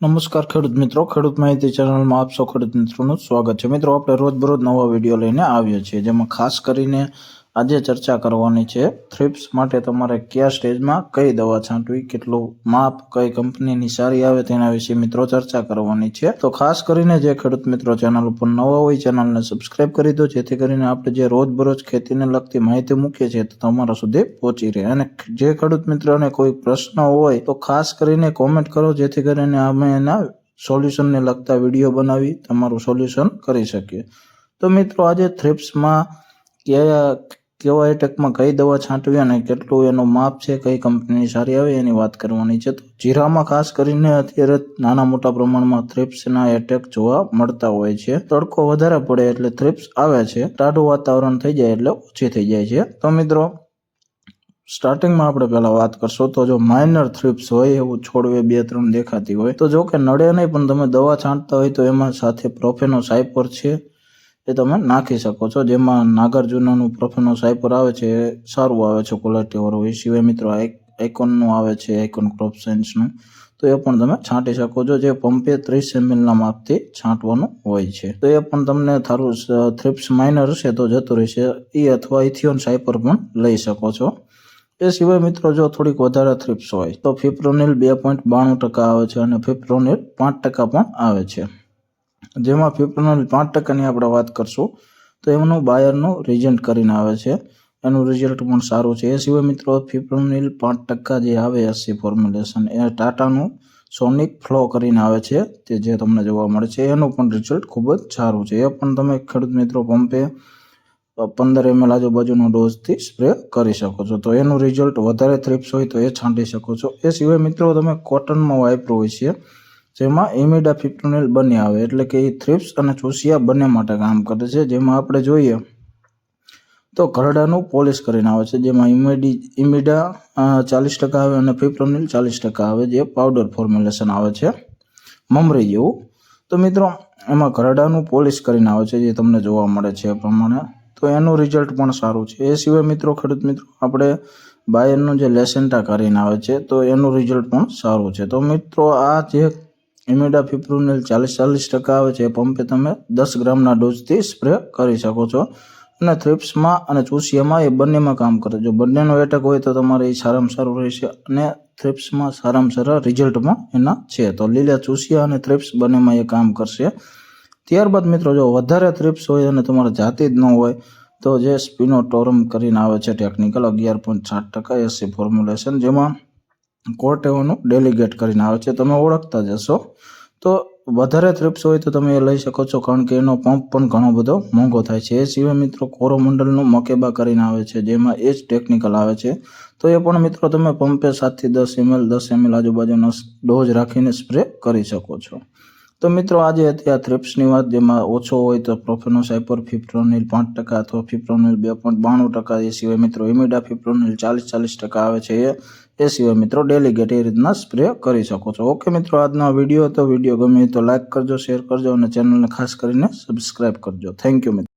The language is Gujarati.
નમસ્કાર ખેડૂત મિત્રો, ખેડૂત માહિતી ચેનલમાં આપ સૌ ખેડૂત મિત્રોનું સ્વાગત છે. મિત્રો, આપણે રોજબરોજ નવા વીડિયો લઈને આવ્યો છીએ, જેમાં ખાસ કરીને આજે ચર્ચા કરવાની છે. થ્રિપ્સ માટે તમારે કયા સ્ટેજમાં કઈ દવા છાંટવી, કેટલું માપ, કઈ કંપનીની સારી આવે તેના વિશે મિત્રો ચર્ચા કરવાની છે. તો ખાસ કરીને જે ખેડૂત મિત્રો ચેનલ ઉપર નવા હોય, ચેનલને સબસ્ક્રાઇબ કરી દો. જેથી કરીને આપણે જે રોજબરોજ ખેતીને લગતી માહિતી મૂકીએ છીએ, તો તમારા સુધી પહોંચી રહે. અને જે ખેડૂત મિત્રોને કોઈ પ્રશ્ન હોય, તો ખાસ કરીને કોમેન્ટ કરો. જેથી કરીને અમે એના સોલ્યુશનને લગતા વીડિયો બનાવી, તમારું સોલ્યુશન કરી શકીએ. તો મિત્રો, આજે થ્રિપ્સમાં કયા કેવા એટેકમાં કઈ દવા છાંટવી અને કેટલું એનું માપ છે, કઈ કંપનીની સારી આવે એની વાત કરવાની છે. તો જીરામાં ખાસ કરીને અત્યારે નાના મોટા પ્રમાણમાં થ્રિપ્સના એટેક જોવા મળતા હોય છે. તડકો વધારે પડે એટલે થ્રિપ્સ આવે છે. ટાઢું વાતાવરણ થઈ જાય એટલે ઓછી થઈ જાય છે. તો મિત્રો સ્ટાર્ટિંગમાં આપણે પહેલા વાત કરશો. તો જો માઇનર થ્રિપ્સ હોય એવું છોડવે બે ત્રણ દેખાતી હોય, તો જો કે નડે નહીં પણ તમે દવા છાંટતા હોય તો એમાં સાથે પ્રોફેનો સાયપર છે. એ તમે નાખી શકો છો. જેમાં નાગાર્જુનાનું પ્રોફેનો સાયપર આવે છે સારું આવે છે ક્વોલિટીવાળું એ સિવાય મિત્રો આઇકોનનું આવે છે આઇકોન ક્રોપ સેન્સનું તો એ પણ તમે છાંટી શકો છો. જે પંપે ત્રીસ એમએલના માપથી છાંટવાનું હોય છે. તો એ પણ તમને થારું થ્રિપ્સ માઇનર હશે તો જતું રહેશે. એ અથવા ઇથિયોન સાયપર પણ લઈ શકો છો. એ સિવાય મિત્રો જો થોડીક વધારે થ્રિપ્સ હોય, તો ફિપ્રોનિલ બે પોઈન્ટ બાણું ટકા આવે છે અને ફિપ્રોનિલ પાંચ ટકા પણ આવે છે. જેમાં ફિપ્રોનિલ પાંચ ટકાની આપણે વાત કરશું, તો એમનું બાયરનું રિઝલ્ટ કરીને આવે છે. એનું રિઝલ્ટ પણ સારું છે. એ સિવાય મિત્રો ફિપ્રોનિલ પાંચ ટકા જે આવે એસસી ફોર્મ્યુલેશન એ ટાટાનું સોનિક ફ્લો કરીને આવે છે, તે જે તમને જોવા મળે છે. એનું પણ રિઝલ્ટ ખૂબ જ સારું છે. એ પણ તમે ખેડૂત મિત્રો પંપે પંદર એમએલ આજુબાજુનો ડોઝથી સ્પ્રે કરી શકો છો. તો એનું રિઝલ્ટ વધારે થ્રિપ્સ હોય તો એ છાંટી શકો છો. એ સિવાય મિત્રો, તમે કોટનમાં વાપરો હોય છે જેમાં ઇમિડા ફિપ્રોનિલ બંને આવે, એટલે કે એ થ્રિપ્સ અને ચૂસિયા બંને માટે કામ કરે છે. જેમાં આપણે જોઈએ તો ઘરડાનું પોલિશ કરીને આવે છે, જેમાં ઇમિડી, ઇમિડા ચાલીસ ટકા આવે અને ફિપ્રોનિલ ચાલીસ ટકા આવે, જે પાવડર ફોર્મ્યુલેશન આવે છે, મમરી જેવું. તો મિત્રો, એમાં ઘરડાનું પોલિશ કરીને આવે છે, જે તમને જોવા મળે છે એ પ્રમાણે. તો એનું રિઝલ્ટ પણ સારું છે. એ સિવાય મિત્રો, ખેડૂત મિત્રો, આપણે બાયરનું જે લેસેન્ટા કરીને આવે છે, તો એનું રિઝલ્ટ પણ સારું છે. તો મિત્રો, આ જે ઇમિડા ફિપ્રુનિલ ચાલીસ ચાલીસ ટકા આવે છે. એ પંપે તમે દસ ગ્રામના ડોઝથી સ્પ્રે કરી શકો છો. અને થ્રિપ્સમાં અને ચૂસિયામાં એ બંનેમાં કામ કરે. જો બંનેનો એટેક હોય તો તમારે એ સારામાં સારું રહેશે અને થ્રિપ્સમાં સારામાં સારા રિઝલ્ટમાં એના છે. તો લીલા ચૂસિયા અને થ્રિપ્સ બંનેમાં એ કામ કરશે. ત્યારબાદ મિત્રો જો વધારે થ્રિપ્સ હોય અને તમારે જાતિ જ ન હોય, તો જે સ્પિનોટોરમ કરીને આવે છે ટેકનિકલ અગિયાર પોઈન્ટ સાત ટકા એસી ફોર્મ્યુલેશન, જેમાં કોર્ટેવાનું ડેલિગેટ કરીને આવે છે. તમે ઓળખતા જશો તો વધારે થ્રિપ્સ હોય તો તમે એ લઈ શકો છો, કારણ કે એનો પંપ પણ ઘણો બધો મોંઘો થાય છે. એ સિવાય મિત્રો કોરોમંડલનું મકેબા કરીને આવે છે, જેમાં એ જ ટેકનિકલ આવે છે. તો એ પણ મિત્રો તમે પંપે સાતથી દસ એમએલ દસ એમએલ આજુબાજુનો ડોઝ રાખીને સ્પ્રે કરી શકો છો. તો મિત્રો આજે હતી આ થ્રિપ્સની વાત, જેમાં ઓછો હોય તો પ્રોફેનોસાઇપર ફિપ્રોનિલ પાંચ ટકા અથવા ફિપ્રોનિલ બે પોઈન્ટ બાણું ટકા, એ સિવાય મિત્રો ઇમિડા ફિપ્રોનિલ ચાલીસ ચાલીસ ટકા આવે છે એ. એ સિવાય મિત્રો ડેલીગેટ એ રીતના સ્પ્રે કરી શકો છો. ઓકે મિત્રો, આજનો વીડિયો હતો. વીડિયો ગમે તો લાઇક કરજો શેર કરજો અને ચેનલને ખાસ કરીને સબસ્ક્રાઇબ કરજો. થેન્ક યુ મિત્રો.